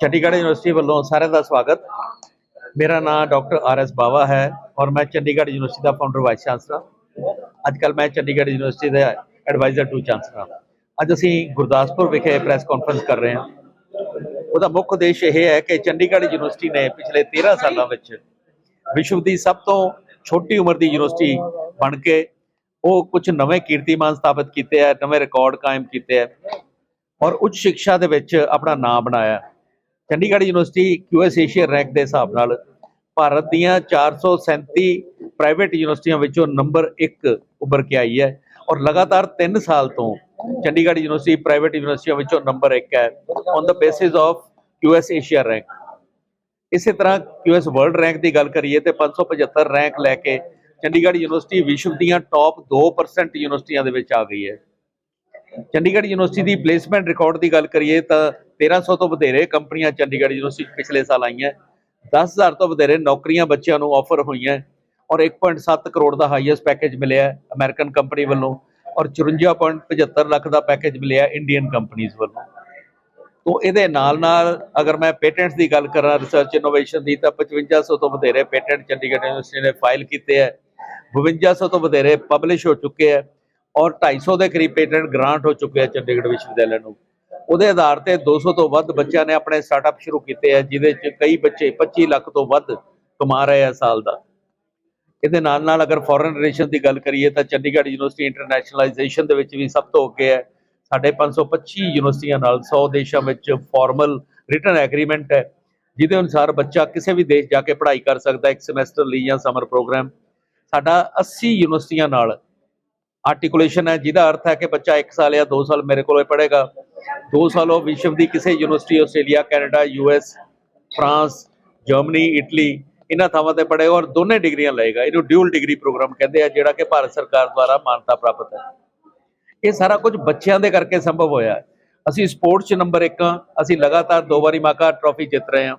Chandigarh university ਵੱਲੋਂ ਸਾਰਿਆਂ ਦਾ ਸਵਾਗਤ। ਮੇਰਾ ਨਾਮ ਡਾਕਟਰ ਆਰ ਐਸ ਬਾਵਾ ਹੈ ਔਰ ਮੈਂ ਚੰਡੀਗੜ੍ਹ ਯੂਨੀਵਰਸਿਟੀ ਦਾ ਫਾਊਂਡਰ ਵਾਈਸ ਚਾਂਸਲਰ ਅੱਜ ਕੱਲ ਮੈਂ ਚੰਡੀਗੜ੍ਹ ਯੂਨੀਵਰਸਿਟੀ ਦਾ ਐਡਵਾਈਜ਼ਰ ਟੂ ਚਾਂਸਲਰ ਹਾਂ। ਅੱਜ ਅਸੀਂ ਗੁਰਦਾਸਪੁਰ ਵਿਖੇ ਪ੍ਰੈਸ ਕਾਨਫਰੰਸ ਕਰ ਰਹੇ ਹਾਂ। ਉਹਦਾ ਮੁੱਖ ਉਦੇਸ਼ ਇਹ ਹੈ ਕਿ ਚੰਡੀਗੜ੍ਹ ਯੂਨੀਵਰਸਿਟੀ ਨੇ ਪਿਛਲੇ 13 ਸਾਲਾਂ ਵਿੱਚ ਵਿਸ਼ਵ ਦੀ ਸਭ ਤੋਂ ਛੋਟੀ ਉਮਰ ਦੀ ਯੂਨੀਵਰਸਿਟੀ ਬਣ ਕੇ ਉਹ ਕੁਝ ਨਵੇਂ ਕੀਰਤੀਮਾਨ ਸਥਾਪਿਤ ਕੀਤੇ ਹੈ ਨਵੇਂ ਰਿਕਾਰਡ ਕਾਇਮ ਕੀਤੇ ਹੈ ਔਰ ਉੱਚ ਸਿੱਖਿਆ ਦੇ ਵਿੱਚ ਆਪਣਾ ਨਾਮ ਬਣਾਇਆ। Chandigarh university QS Asia rank ਦੇ ਹਿਸਾਬ ਨਾਲ ਭਾਰਤ ਦੀਆਂ 437 ਪ੍ਰਾਈਵੇਟ ਯੂਨੀਵਰਸਿਟੀਆਂ ਵਿੱਚੋਂ ਨੰਬਰ 1 ਉੱਭਰ ਕੇ ਆਈ ਹੈ ਔਰ ਲਗਾਤਾਰ 3 ਸਾਲ ਤੋਂ ਚੰਡੀਗੜ੍ਹ ਯੂਨੀਵਰਸਿਟੀ ਪ੍ਰਾਈਵੇਟ ਯੂਨੀਵਰਸਿਟੀਆਂ ਵਿੱਚੋਂ ਨੰਬਰ 1 ਹੈ on the basis of QS Asia rank. ਇਸੇ ਤਰ੍ਹਾਂ ਕਿਊਐਸ ਵਰਲਡ ਰੈਂਕ ਦੀ ਗੱਲ ਕਰੀਏ ਤੇ 575 ਰੈਂਕ ਲੈ ਕੇ ਚੰਡੀਗੜ੍ਹ ਯੂਨੀਵਰਸਿਟੀ ਵਿਸ਼ਵ ਦੀਆਂ ਟੌਪ 2% ਯੂਨੀਵਰਸਿਟੀਆਂ ਦੇ ਵਿੱਚ ਆ ਗਈ ਹੈ। ਚੰਡੀਗੜ੍ਹ ਯੂਨੀਵਰਸਿਟੀ ਦੀ ਪਲੇਸਮੈਂਟ ਰਿਕਾਰਡ ਦੀ ਗੱਲ ਕਰੀਏ ਤਾਂ 1300 ਤੋਂ ਵਧੇਰੇ ਕੰਪਨੀਆਂ ਚੰਡੀਗੜ੍ਹ ਯੂਨੀਵਰਸਿਟੀ ਪਿਛਲੇ ਸਾਲ ਆਈਆਂ। 10000 ਤੋਂ ਵਧੇਰੇ ਨੌਕਰੀਆਂ ਬੱਚਿਆਂ ਨੂੰ ਆਫਰ ਹੋਈਆਂ। ਔਰ 1.7 ਕਰੋੜ ਦਾ ਹਾਈਐਸਟ ਪੈਕੇਜ ਮਿਲਿਆ ਅਮਰੀਕਨ ਕੰਪਨੀ ਵੱਲੋਂ। ਔਰ 54.75 ਲੱਖ ਦਾ ਪੈਕੇਜ ਮਿਲਿਆ ਇੰਡੀਅਨ ਕੰਪਨੀਆਂ ਵੱਲੋਂ। ਤੋਂ ਇਹਦੇ ਨਾਲ ਨਾਲ ਅਗਰ ਮੈਂ ਪੇਟੈਂਟਸ ਦੀ ਗੱਲ ਕਰਾਂ ਰਿਸਰਚ ਇਨੋਵੇਸ਼ਨ ਦੀ, ਤਾਂ 5500 ਤੋਂ ਵਧੇਰੇ ਪੇਟੈਂਟ ਚੰਡੀਗੜ੍ਹ ਯੂਨੀਵਰਸਿਟੀ ਨੇ ਫਾਈਲ ਕੀਤੇ ਹੈ। 5200 ਤੋਂ ਵਧੇਰੇ ਪਬਲਿਸ਼ ਹੋ ਚੁੱਕੇ ਹੈ। ਔਰ 250 ਦੇ ਕਰੀਬ ਪੇਟੈਂਟ ਗ੍ਰਾਂਟ ਹੋ ਚੁੱਕੇ ਆ ਚੰਡੀਗੜ੍ਹ ਵਿਸ਼ਵ ਵਿਦਿਆਲਿਆ ਨੂੰ। ਉਹਦੇ ਆਧਾਰ ਤੇ 200 ਤੋਂ ਵੱਧ ਬੱਚਿਆਂ ਨੇ ਆਪਣੇ ਸਟਾਰਟਅਪ ਸ਼ੁਰੂ ਕੀਤੇ ਆ, ਜਿਹਦੇ ਚ ਕਈ ਬੱਚੇ 25 ਲੱਖ ਤੋਂ ਵੱਧ ਕਮਾ ਰਹੇ ਆ ਸਾਲ ਦਾ। ਇਹਦੇ ਨਾਲ ਨਾਲ ਅਗਰ ਫੋਰਨ ਰਿਲੇਸ਼ਨ ਦੀ ਗੱਲ ਕਰੀਏ ਤਾਂ ਚੰਡੀਗੜ੍ਹ ਯੂਨੀਵਰਸਿਟੀ ਇੰਟਰਨੈਸ਼ਨਲਾਈਜੇਸ਼ਨ ਦੇ ਵਿੱਚ ਵੀ ਸਭ ਤੋਂ ਅੱਗੇ ਹੈ। ਸਾਡੇ 525 ਯੂਨੀਵਰਸਿਟੀਆਂ ਨਾਲ 100 ਦੇਸ਼ਾਂ ਵਿੱਚ ਫਾਰਮਲ ਰਿਟਨ ਐਗਰੀਮੈਂਟ ਹੈ, ਜਿਹਦੇ ਅਨੁਸਾਰ ਬੱਚਾ ਕਿਸੇ ਵੀ ਦੇਸ਼ ਜਾ ਕੇ ਪੜ੍ਹਾਈ ਕਰ ਸਕਦਾ ਇੱਕ ਸਮੈਸਟਰ ਲਈ ਜਾਂ ਸਮਰ ਪ੍ਰੋਗਰਾਮ ਸਾਡਾ 80 ਯੂਨੀਵਰਸਿਟੀਆਂ ਨਾਲ ਆਰਟੀਕੂਲੇਸ਼ਨ ਹੈ, ਜਿਹਦਾ ਅਰਥ ਹੈ ਕਿ ਬੱਚਾ 1 ਸਾਲ ਜਾਂ 2 ਸਾਲ ਮੇਰੇ ਕੋਲੇ ਪੜ੍ਹੇਗਾ। 2 ਸਾਲ ਉਹ ਵਿਸ਼ਵ ਦੀ ਕਿਸੇ university, Australia, Canada US France, Germany, Italy, ਇਹਨਾਂ ਥਾਵਾਂ ਤੇ ਪੜ੍ਹੇਗਾ ਔਰ ਦੋਨੇ ਡਿਗਰੀਆਂ ਲਏਗਾ ਇਹਨੂੰ ਡਿਊਲ ਡਿਗਰੀ ਪ੍ਰੋਗਰਾਮ ਕਹਿੰਦੇ ਆ, ਜਿਹੜਾ ਕਿ ਭਾਰਤ ਸਰਕਾਰ ਦੁਆਰਾ ਮਾਨਤਾ ਪ੍ਰਾਪਤ ਹੈ। ਇਹ ਸਾਰਾ ਕੁਝ ਬੱਚਿਆਂ ਦੇ ਕਰਕੇ ਸੰਭਵ ਹੋਇਆ ਅਸੀਂ ਸਪੋਰਟਸ 'ਚ ਨੰਬਰ 1 ਹਾਂ। ਅਸੀਂ ਲਗਾਤਾਰ ਦੋ ਵਾਰੀ ਮਾਕਾ ਟਰਾਫੀ ਜਿੱਤ ਰਹੇ ਹਾਂ।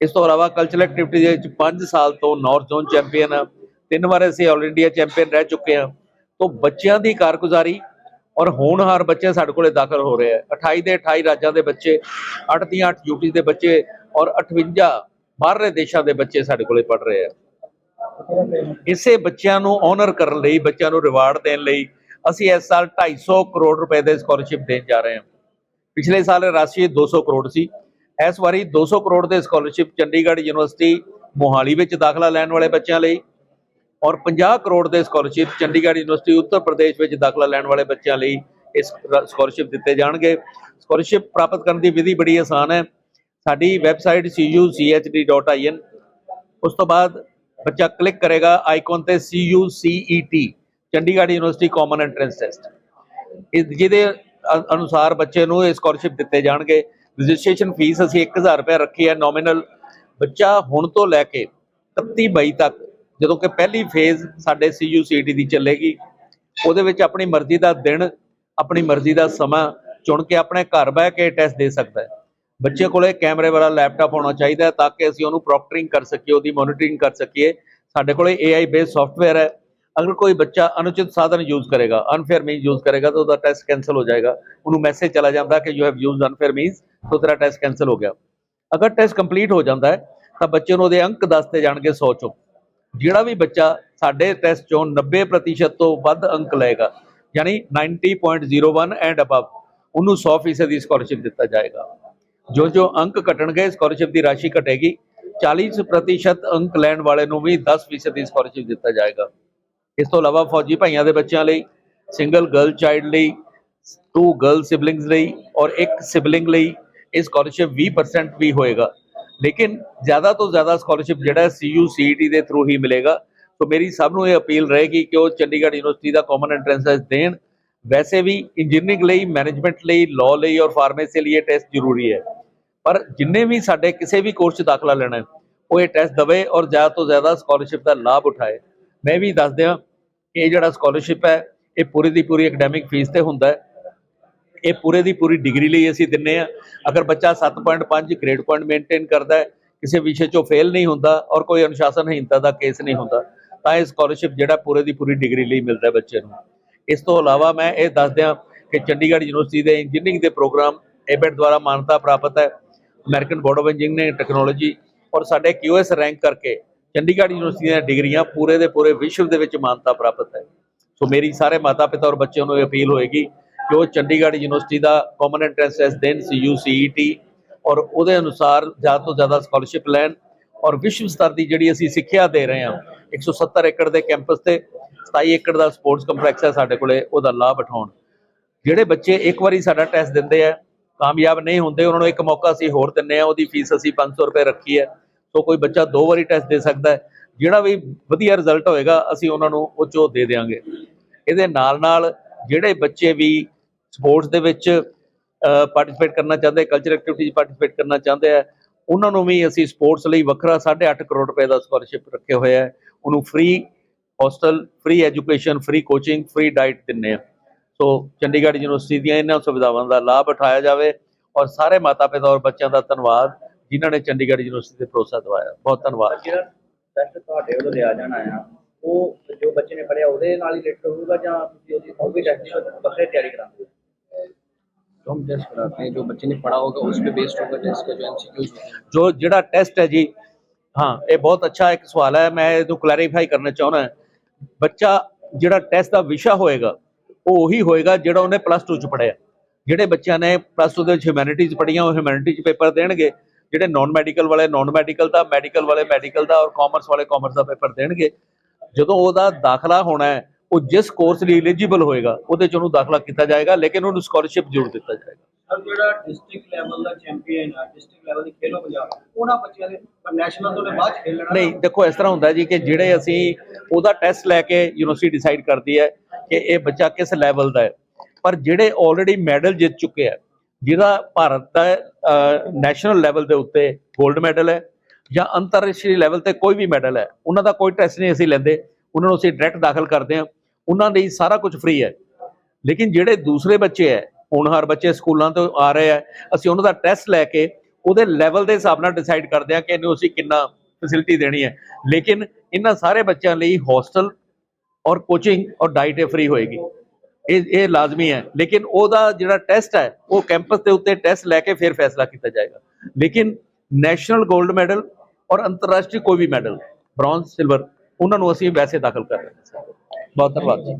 ਇਸ ਤੋਂ ਇਲਾਵਾ ਕਲਚਰਲ ਐਕਟੀਵਿਟੀ ਦੇ ਵਿੱਚ 5 ਸਾਲ ਤੋਂ ਨਾਰਥ ਜ਼ੋਨ ਚੈਂਪੀਅਨ ਹਾਂ। ਤਿੰਨ ਵਾਰ ਅਸੀਂ ਆਲ ਇੰਡੀਆ ਚੈਂਪੀਅਨ ਰਹਿ ਚੁੱਕੇ ਹਾਂ। ਤੋਂ ਬੱਚਿਆਂ ਦੀ ਕਾਰਗੁਜ਼ਾਰੀ ਔਰ ਹੋਣਹਾਰ ਬੱਚੇ ਸਾਡੇ ਕੋਲੇ ਦਾਖਲ ਹੋ ਰਹੇ ਆ। 28 ਦੇ 28 ਰਾਜਾਂ ਦੇ ਬੱਚੇ 8 ਦੀਆਂ 8 ਯੂਟੀ ਦੇ ਬੱਚੇ ਔਰ 58 ਬਾਹਰਲੇ ਦੇਸ਼ਾਂ ਦੇ ਬੱਚੇ ਸਾਡੇ ਕੋਲੇ ਪੜ ਰਹੇ ਆ। ਇਸੇ ਬੱਚਿਆਂ ਨੂੰ ਆਨਰ ਕਰਨ ਲਈ, ਬੱਚਿਆਂ ਨੂੰ ਰਿਵਾਰਡ ਦੇਣ ਲਈ ਅਸੀਂ ਇਸ ਸਾਲ 250 ਕਰੋੜ ਰੁਪਏ ਦੇ ਸਕਾਲਰਸ਼ਿਪ ਦੇਣ ਜਾ ਰਹੇ ਹਾਂ। ਪਿਛਲੇ ਸਾਲ ਇਹ ਰਾਸ਼ੀ 200 ਕਰੋੜ ਸੀ। ਇਸ ਵਾਰੀ 200 ਕਰੋੜ ਦੇ ਸਕਾਲਰਸ਼ਿਪ ਚੰਡੀਗੜ੍ਹ ਯੂਨੀਵਰਸਿਟੀ ਮੋਹਾਲੀ ਵਿੱਚ ਦਾਖਲਾ ਲੈਣ ਵਾਲੇ ਬੱਚਿਆਂ ਲਈ ਔਰ 50 ਕਰੋੜ ਦੇ ਸਕਾਲਰਸ਼ਿਪ ਚੰਡੀਗੜ੍ਹ ਯੂਨੀਵਰਸਿਟੀ ਉੱਤਰ ਪ੍ਰਦੇਸ਼ ਵਿੱਚ ਦਾਖਲਾ ਲੈਣ ਵਾਲੇ ਬੱਚਿਆਂ ਲਈ ਇਸ ਸਕਾਲਰਸ਼ਿਪ ਦਿੱਤੇ ਜਾਣਗੇ। ਸਕਾਲਰਸ਼ਿਪ ਪ੍ਰਾਪਤ ਕਰਨ ਦੀ ਵਿਧੀ ਬੜੀ ਆਸਾਨ ਹੈ। ਸਾਡੀ ਵੈਬਸਾਈਟ cuchd.in ਉਸ ਤੋਂ ਬਾਅਦ ਬੱਚਾ ਕਲਿੱਕ ਕਰੇਗਾ ਆਈਕਨ ਤੇ CUCET Chandigarh university common entrance test. ਜਿਹਦੇ ਅ- ਅਨੁਸਾਰ ਬੱਚੇ ਨੂੰ ਇਹ ਸਕਾਲਰਸ਼ਿਪ ਦਿੱਤੇ ਜਾਣਗੇ। ਰਜਿਸਟ੍ਰੇਸ਼ਨ ਫੀਸ ਅਸੀਂ 1000 ਰੁਪਏ ਰੱਖੀ ਹੈ। ਨੋਮੀਨਲ ਬੱਚਾ ਹੁਣ ਤੋਂ ਲੈ ਕੇ 31 22 ਤੱਕ ਜਦੋਂ ਕਿ ਪਹਿਲੀ ਫੇਜ਼ ਸਾਡੇ CUCET ਦੀ ਚੱਲੇਗੀ, ਉਹਦੇ ਵਿੱਚ ਆਪਣੀ ਮਰਜ਼ੀ ਦਾ ਦਿਨ, ਆਪਣੀ ਮਰਜ਼ੀ ਦਾ ਸਮਾਂ ਚੁਣ ਕੇ ਆਪਣੇ ਘਰ ਬਹਿ ਕੇ ਟੈਸਟ ਦੇ ਸਕਦਾ ਹੈ। ਬੱਚੇ ਕੋਲੇ ਕੈਮਰੇ ਵਾਲਾ ਲੈਪਟਾਪ ਹੋਣਾ ਚਾਹੀਦਾ ਹੈ ਤਾਂ ਕਿ ਅਸੀਂ ਉਹਨੂੰ ਪ੍ਰੋਕਟਰਿੰਗ ਕਰ ਸਕੀਏ, ਉਹਦੀ ਮੋਨੀਟਰਿੰਗ ਕਰ ਸਕੀਏ। ਸਾਡੇ ਕੋਲੇ AI ਬੇਸਡ ਸੌਫਟਵੇਅਰ ਹੈ। ਅਗਰ ਕੋਈ ਬੱਚਾ ਅਨੁਚਿਤ ਸਾਧਨ ਯੂਜ਼ ਕਰੇਗਾ ਅਨਫੇਅਰ ਮੀਨਸ ਯੂਜ਼ ਕਰੇਗਾ ਤਾਂ ਉਹਦਾ ਟੈਸਟ ਕੈਨਸਲ ਹੋ ਜਾਏਗਾ। ਉਹਨੂੰ ਮੈਸੇਜ ਚਲਾ ਜਾਂਦਾ ਕਿ you have used unfair means ਤਾਂ ਤੇਰਾ ਟੈਸਟ ਕੈਨਸਲ ਹੋ ਗਿਆ। ਅਗਰ ਟੈਸਟ ਕੰਪਲੀਟ ਹੋ ਜਾਂਦਾ ਹੈ, ਤਾਂ ਬੱਚੇ ਨੂੰ ਉਹਦੇ ਅੰਕ ਦੱਸਦੇ ਜਾਣਗੇ 100 ਚੋਂ। ਜਿਹੜਾ ਵੀ ਬੱਚਾ ਸਾਡੇ ਟੈਸਟ ਚੋਂ 90% ਤੋਂ ਵੱਧ ਅੰਕ ਲਏਗਾ, ਯਾਨੀ 90.01 ਐਂਡ ਅਬਵ ਉਹਨੂੰ 100% ਦੀ ਸਕਾਲਰਸ਼ਿਪ ਦਿੱਤਾ ਜਾਏਗਾ। ਜੋ ਜੋ ਅੰਕ ਘਟਣਗੇ ਸਕਾਲਰਸ਼ਿਪ ਦੀ ਰਾਸ਼ੀ ਘਟੇਗੀ 40% ਅੰਕ ਲੈਣ ਵਾਲੇ ਨੂੰ ਵੀ 10% ਦੀ ਸਕਾਲਰਸ਼ਿਪ ਦਿੱਤਾ ਜਾਏਗਾ। ਇਸ ਤੋਂ ਇਲਾਵਾ ਫੌਜੀ ਭਾਈਆਂ ਦੇ ਬੱਚਿਆਂ ਲਈ ਸਿੰਗਲ ਗਰਲ ਚਾਈਲਡ ਲਈ ਟੂ ਗਰਲ ਸਿਬਲਿੰਗਸ ਲਈ ਔਰ ਇੱਕ ਸਿਬਲਿੰਗ ਲਈ ਇਹ ਸਕਾਲਰਸ਼ਿਪ 20% ਵੀ ਹੋਏਗਾ। ਲੇਕਿਨ ਜ਼ਿਆਦਾ ਤੋਂ ਜ਼ਿਆਦਾ ਸਕਾਲਰਸ਼ਿਪ ਜਿਹੜਾ ਹੈ CUCET ਦੇ ਥਰੂ ਹੀ ਮਿਲੇਗਾ। ਸੋ ਮੇਰੀ ਸਭ ਨੂੰ ਇਹ ਅਪੀਲ ਰਹੇਗੀ ਕਿ ਉਹ ਚੰਡੀਗੜ੍ਹ ਯੂਨੀਵਰਸਿਟੀ ਦਾ ਕਾਮਨ ਐਂਟਰੈਂਸ ਟੈਸਟ ਦੇਣ। ਵੈਸੇ ਵੀ ਇੰਜੀਨੀਅਰਿੰਗ ਲਈ ਮੈਨੇਜਮੈਂਟ ਲਈ ਲਾਅ ਲਈ ਔਰ ਫਾਰਮੇਸੀ ਲਈ ਇਹ ਟੈਸਟ ਜ਼ਰੂਰੀ ਹੈ। ਪਰ ਜਿੰਨੇ ਵੀ ਸਾਡੇ ਕਿਸੇ ਵੀ ਕੋਰਸ 'ਚ ਦਾਖਲਾ ਲੈਣਾ ਉਹ ਇਹ ਟੈਸਟ ਦਵੇ ਔਰ ਜ਼ਿਆਦਾ ਤੋਂ ਜ਼ਿਆਦਾ ਸਕਾਲਰਸ਼ਿਪ ਦਾ ਲਾਭ ਉਠਾਏ। ਮੈਂ ਵੀ ਦੱਸ ਦਿਆਂ ਕਿ ਇਹ ਜਿਹੜਾ ਸਕਾਲਰਸ਼ਿਪ ਹੈ, ਇਹ ਪੂਰੀ ਦੀ ਪੂਰੀ ਐਕੈਡੈਮਿਕ ਫੀਸ ਤੇ ਹੁੰਦਾ ਹੈ। ਇਹ ਪੂਰੇ ਦੀ ਪੂਰੀ ਡਿਗਰੀ ਲਈ ਅਸੀਂ ਦਿੰਨੇ ਆ। ਅਗਰ ਬੱਚਾ 7.5 ਗ੍ਰੇਡ ਪੁਆਇੰਟ ਮੇਨਟੇਨ ਕਰਦਾ ਹੈ, ਕਿਸੇ ਵਿਸ਼ੇ 'ਚੋਂ ਫੇਲ ਨਹੀਂ ਹੁੰਦਾ ਔਰ ਕੋਈ ਅਨੁਸ਼ਾਸਨਹੀਨਤਾ ਦਾ ਕੇਸ ਨਹੀਂ ਹੁੰਦਾ, ਤਾਂ ਇਹ ਸਕਾਲਰਸ਼ਿਪ ਜਿਹੜਾ ਪੂਰੇ ਦੀ ਪੂਰੀ ਡਿਗਰੀ ਲਈ ਮਿਲਦਾ ਹੈ ਬੱਚੇ ਨੂੰ। ਇਸ ਤੋਂ ਇਲਾਵਾ ਮੈਂ ਇਹ ਦੱਸ ਦਿਆਂ ਕਿ ਚੰਡੀਗੜ੍ਹ ਯੂਨੀਵਰਸਿਟੀ ਦੇ ਇੰਜੀਨੀਅਰਿੰਗ ਦੇ ਪ੍ਰੋਗਰਾਮ ਏਬੈਟ ਦੁਆਰਾ ਮਾਨਤਾ ਪ੍ਰਾਪਤ ਹੈ। American board of engineering technology ਔਰ ਸਾਡੇ QS ਰੈਂਕ ਕਰਕੇ ਚੰਡੀਗੜ੍ਹ ਯੂਨੀਵਰਸਿਟੀ ਦੀਆਂ ਡਿਗਰੀਆਂ ਪੂਰੇ ਦੇ ਪੂਰੇ ਵਿਸ਼ਵ ਦੇ ਵਿੱਚ ਮਾਨਤਾ ਪ੍ਰਾਪਤ ਹੈ। ਸੋ ਮੇਰੀ ਸਾਰੇ ਮਾਤਾ ਪਿਤਾ ਔਰ ਬੱਚਿਆਂ ਨੂੰ ਇਹ ਅਪੀਲ ਹੋਏਗੀ ਜੋ ਚੰਡੀਗੜ੍ਹ ਯੂਨੀਵਰਸਿਟੀ ਦਾ ਕਾਮਨ ਐਂਟਰੈਂਸ ਟੈਸਟ ਦੇਣ CUCET ਔਰ ਉਹਦੇ ਅਨੁਸਾਰ ਜ਼ਿਆਦਾ ਤੋਂ ਜ਼ਿਆਦਾ ਸਕਾਲਰਸ਼ਿਪ ਲੈਣ, ਔਰ ਵਿਸ਼ਵ ਸਤਰ ਦੀ ਜਿਹੜੀ ਅਸੀਂ ਸਿੱਖਿਆ ਦੇ ਰਹੇ ਹਾਂ 170 ਏਕੜ ਦੇ ਕੈਂਪਸ ਤੇ 27 ਏਕੜ ਦਾ ਸਪੋਰਟਸ ਕੰਪਲੈਕਸ ਹੈ ਸਾਡੇ ਕੋਲੇ, ਉਹਦਾ ਲਾਭ ਉਠਾਉਣ। ਜਿਹੜੇ ਬੱਚੇ ਇੱਕ ਵਾਰੀ ਸਾਡਾ ਟੈਸਟ ਦਿੰਦੇ ਆ, ਕਾਮਯਾਬ ਨਹੀਂ ਹੁੰਦੇ, ਉਹਨਾਂ ਨੂੰ ਇੱਕ ਮੌਕਾ ਅਸੀਂ ਹੋਰ ਦਿੰਨੇ ਆ ਉਹਦੀ ਫੀਸ ਅਸੀਂ 500 ਰੁਪਏ ਰੱਖੀ ਹੈ, ਸੋ ਕੋਈ ਬੱਚਾ ਦੋ ਵਾਰੀ ਟੈਸਟ ਦੇ ਸਕਦਾ ਹੈ, ਜਿਹੜਾ ਵੀ ਵਧੀਆ ਰਿਜ਼ਲਟ ਹੋਏਗਾ, ਅਸੀਂ ਉਹਨਾਂ ਨੂੰ ਉਹ ਚੋ ਦੇ ਦੇਵਾਂਗੇ ਇਹਦੇ ਨਾਲ ਨਾਲ ਜਿਹੜੇ ਬੱਚੇ ਵੀ ਸਪੋਰਟਸ ਦੇ ਵਿੱਚ ਪਾਰਟਿਸਿਪੇਟ ਕਰਨਾ ਚਾਹੁੰਦੇ ਕਲਚਰ ਐਕਟੀਵਿਟੀ 'ਚ ਪਾਰਟਿਸਿਪੇਟ ਕਰਨਾ ਚਾਹੁੰਦੇ ਆ, ਉਹਨਾਂ ਨੂੰ ਵੀ ਅਸੀਂ ਸਪੋਰਟਸ ਲਈ ਵੱਖਰਾ 8.5 ਕਰੋੜ ਰੁਪਏ ਦਾ ਸਕਾਲਰਸ਼ਿਪ ਰੱਖੇ ਹੋਇਆ ਹੈ। ਉਹਨੂੰ free hostel free education free coaching free diet ਦਿੰਨੇ ਆ। ਸੋ ਚੰਡੀਗੜ੍ਹ ਯੂਨੀਵਰਸਿਟੀ ਦੀਆਂ ਇਹਨਾਂ ਸੁਵਿਧਾਵਾਂ ਦਾ ਲਾਭ ਉਠਾਇਆ ਜਾਵੇ ਔਰ ਸਾਰੇ ਮਾਤਾ ਪਿਤਾ ਔਰ ਬੱਚਿਆਂ ਦਾ ਧੰਨਵਾਦ ਜਿਨ੍ਹਾਂ ਨੇ ਚੰਡੀਗੜ੍ਹ ਯੂਨੀਵਰਸਿਟੀ 'ਤੇ ਭਰੋਸਾ ਦਿਵਾਇਆ। ਬਹੁਤ ਧੰਨਵਾਦ। ਟੈਸਟ ਤੁਹਾਡੇ ਵੱਲੋਂ ਲਿਆ ਜਾਣਾ ਆ, ਉਹ ਜੋ ਬੱਚੇ ਨੇ ਪੜਿਆ ਉਹਦੇ ਨਾਲ ਹੀ ਰਿਲੇਟਡ ਹੋਊਗਾ ਜਾਂ ਤੁਸੀਂ ਉਹਦੀ ਉਹ ਟੈਸਟ ਵੱਖਰੇ ਤਿਆਰੀ ਕਰਾਉਂਗੇ तो हम टेस्ट कराते हैं जो बच्चे ने पढ़ा होगा उस पर बेस्ड होगा टेस्ट का जो एमसीक्यूज होते हैं ਜੋ ਜਿਹੜਾ ਟੈਸਟ ਹੈ ਜੀ ਹਾਂ ਇਹ ਬਹੁਤ ਅੱਛਾ ਇੱਕ ਸਵਾਲ ਹੈ ਮੈਂ ਇਹਨੂੰ ਕਲੈਰੀਫਾਈ ਕਰਨਾ ਚਾਹੁੰਦਾ ਬੱਚਾ ਜਿਹੜਾ ਟੈਸਟ ਦਾ ਵਿਸ਼ਾ ਹੋਏਗਾ ਉਹ ਉਹੀ ਹੋਏਗਾ ਜਿਹੜਾ ਉਹਨੇ ਪਲੱਸ 2 ਚ ਪੜਿਆ ਜਿਹੜੇ ਬੱਚਿਆਂ ਨੇ ਪਲੱਸ 2 ਦੇ ਵਿੱਚ ਹਿਊਮੈਨਿਟੀਜ਼ ਪੜ੍ਹੀਆਂ ਉਹ ਹਿਊਮੈਨਿਟੀ ਚ ਪੇਪਰ ਦੇਣਗੇ ਜਿਹੜੇ ਨਾਨ ਮੈਡੀਕਲ ਵਾਲੇ ਨਾਨ ਮੈਡੀਕਲ ਦਾ ਮੈਡੀਕਲ ਵਾਲੇ ਮੈਡੀਕਲ ਦਾ ਔਰ ਕਾਮਰਸ ਵਾਲੇ ਕਾਮਰਸ ਦਾ ਪੇਪਰ ਦੇਣਗੇ ਜਦੋਂ ਉਹਦਾ ਦਾਖਲਾ ਹੋਣਾ ਹੈ ਉਹ ਜਿਸ ਕੋਰਸ ਲਈ ਐਲੀਜੀਬਲ ਹੋਏਗਾ ਉਹਦੇ ਚ ਉਹਨੂੰ ਦਾਖਲਾ ਕੀਤਾ ਜਾਏਗਾ ਲੇਕਿਨ ਉਹਨੂੰ ਸਕਾਲਰਸ਼ਿਪ ਜ਼ਰੂਰ ਦਿੱਤਾ ਜਾਏਗਾ। ਸਰ ਜਿਹੜਾ ਡਿਸਟ੍ਰਿਕਟ ਲੈਵਲ ਦਾ ਚੈਂਪੀਅਨ ਆ ਡਿਸਟ੍ਰਿਕਟ ਲੈਵਲ ਦੀ ਖੇਲੋ ਪੰਜਾਬ ਉਹਨਾਂ ਬੱਚਿਆਂ ਦੇ ਨੈਸ਼ਨਲ ਤੋਂ ਬਾਅਦ ਖੇਲਣਾ ਨਹੀਂ ਦੇਖੋ ਇਸ ਤਰ੍ਹਾਂ ਹੁੰਦਾ ਜੀ ਕਿ ਜਿਹੜੇ ਅਸੀਂ ਉਹਦਾ ਟੈਸਟ ਲੈ ਕੇ ਯੂਨੀਵਰਸਿਟੀ ਡਿਸਾਈਡ ਕਰਦੀ ਹੈ ਕਿ ਇਹ ਬੱਚਾ ਕਿਸ ਲੈਵਲ ਦਾ ਹੈ। ਪਰ ਜਿਹੜੇ ਆਲਰੇਡੀ ਮੈਡਲ ਜਿੱਤ ਚੁੱਕੇ ਆ ਜਿਹਦਾ ਭਾਰਤ ਦਾ ਨੈਸ਼ਨਲ ਲੈਵਲ ਦੇ ਉੱਤੇ 골ਡ ਮੈਡਲ ਹੈ ਜਾਂ ਅੰਤਰਰਾਸ਼ਟਰੀ ਲੈਵਲ ਤੇ ਕੋਈ ਵੀ ਮੈਡਲ ਹੈ ਉਹਨਾਂ ਦਾ ਕੋਈ ਟੈਸਟ ਨਹੀਂ ਅਸੀਂ ਲੈਂਦੇ ਉਹਨਾਂ ਨੂੰ ਅਸੀਂ ਡਾਇਰੈਕਟ ਦਾਖਲ ਕਰਦੇ ਹਾਂ। ਉਹਨਾਂ ਲਈ ਸਾਰਾ ਕੁਝ ਫ੍ਰੀ ਹੈ। ਲੇਕਿਨ ਜਿਹੜੇ ਦੂਸਰੇ ਬੱਚੇ ਹੈ ਹੋਣਹਾਰ ਬੱਚੇ ਸਕੂਲਾਂ ਤੋਂ ਆ ਰਹੇ ਆ ਅਸੀਂ ਉਹਨਾਂ ਦਾ ਟੈਸਟ ਲੈ ਕੇ ਉਹਦੇ ਲੈਵਲ ਦੇ ਹਿਸਾਬ ਨਾਲ ਡਿਸਾਈਡ ਕਰਦੇ ਹਾਂ ਕਿ ਇਹਨੂੰ ਅਸੀਂ ਕਿੰਨਾ ਫੈਸਿਲਿਟੀ ਦੇਣੀ ਹੈ। ਲੇਕਿਨ ਇਹਨਾਂ ਸਾਰੇ ਬੱਚਿਆਂ ਲਈ ਹੋਸਟਲ ਔਰ ਕੋਚਿੰਗ ਔਰ ਡਾਈਟ ਫ੍ਰੀ ਹੋਏਗੀ। ਇਹ ਇਹ ਲਾਜ਼ਮੀ ਹੈ। ਲੇਕਿਨ ਉਹਦਾ ਜਿਹੜਾ ਟੈਸਟ ਹੈ, ਉਹ ਕੈਂਪਸ ਦੇ ਉੱਤੇ ਟੈਸਟ ਲੈ ਕੇ ਫਿਰ ਫੈਸਲਾ ਕੀਤਾ ਜਾਏਗਾ। ਲੇਕਿਨ ਨੈਸ਼ਨਲ 골ਡ ਮੈਡਲ ਔਰ ਅੰਤਰਰਾਸ਼ਟਰੀ ਕੋਈ ਵੀ ਮੈਡਲ ਬ੍ਰੌਂਜ਼ ਸਿਲਵਰ ਉਹਨਾਂ ਨੂੰ ਅਸੀਂ ਵੈਸੇ ਦਾਖਲ ਕਰ ਰਹੇ ਹਾਂ। ਬਹੁਤ ਧੰਨਵਾਦ ਜੀ।